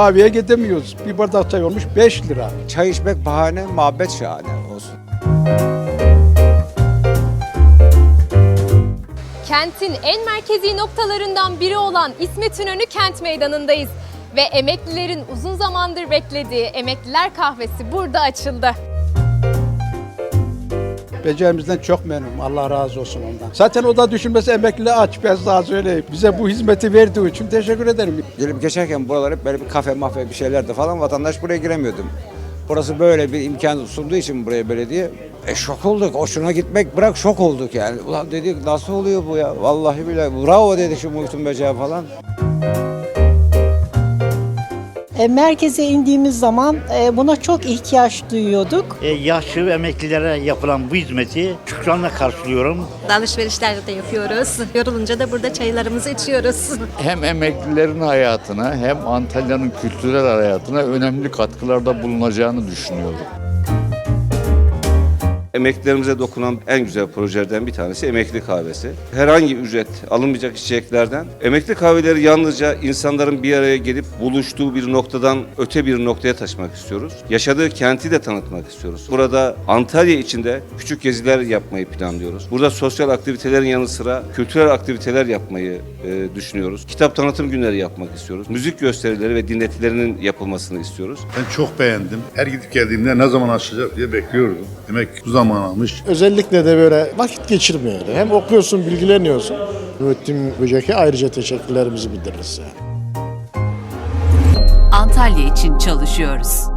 Kahveye gidemiyoruz. Bir bardak çay olmuş 5 lira. Çay içmek bahane, muhabbet şahane olsun. Kentin en merkezi noktalarından biri olan İsmet İnönü Kent Meydanı'ndayız. Ve emeklilerin uzun zamandır beklediği Emekliler Kahvesi burada açıldı. Beceremizden çok memnunum. Allah razı olsun ondan. Zaten o da düşünmesi emekli aç. Ben sana söyleyeyim. Bize bu hizmeti verdiği için teşekkür ederim. Gelip geçerken buralar hep böyle bir kafe mafya bir şeylerdi falan vatandaş buraya giremiyordu. Burası böyle bir imkan sunduğu için buraya belediye e şok olduk. Hoşuna gitmek bırak şok olduk yani. Ulan dedik nasıl oluyor bu ya? Vallahi billahi bravo dedi şu Muhittin Böceğe falan. E, merkeze indiğimiz zaman e, buna çok ihtiyaç duyuyorduk. E, yaşlı emeklilere yapılan bu hizmeti şükranla karşılıyorum. Alışverişler de yapıyoruz. Yorulunca da burada çaylarımızı içiyoruz. hem emeklilerin hayatına hem Antalya'nın kültürel hayatına önemli katkılarda bulunacağını düşünüyorum. Emeklilerimize dokunan en güzel projelerden bir tanesi emekli kahvesi. Herhangi ücret alınmayacak içeceklerden. Emekli kahveleri yalnızca insanların bir araya gelip buluştuğu bir noktadan öte bir noktaya taşımak istiyoruz. Yaşadığı kenti de tanıtmak istiyoruz. Burada Antalya içinde küçük geziler yapmayı planlıyoruz. Burada sosyal aktivitelerin yanı sıra kültürel aktiviteler yapmayı e, düşünüyoruz. Kitap tanıtım günleri yapmak istiyoruz. Müzik gösterileri ve dinletilerinin yapılmasını istiyoruz. Ben çok beğendim. Her gidip geldiğimde ne zaman açacak diye bekliyordum. Demek bu zaman almış. Özellikle de böyle vakit geçirmiyor. Hem okuyorsun, bilgileniyorsun. Mühittin Böcek'e ayrıca teşekkürlerimizi bildiririz. Yani. Antalya için çalışıyoruz.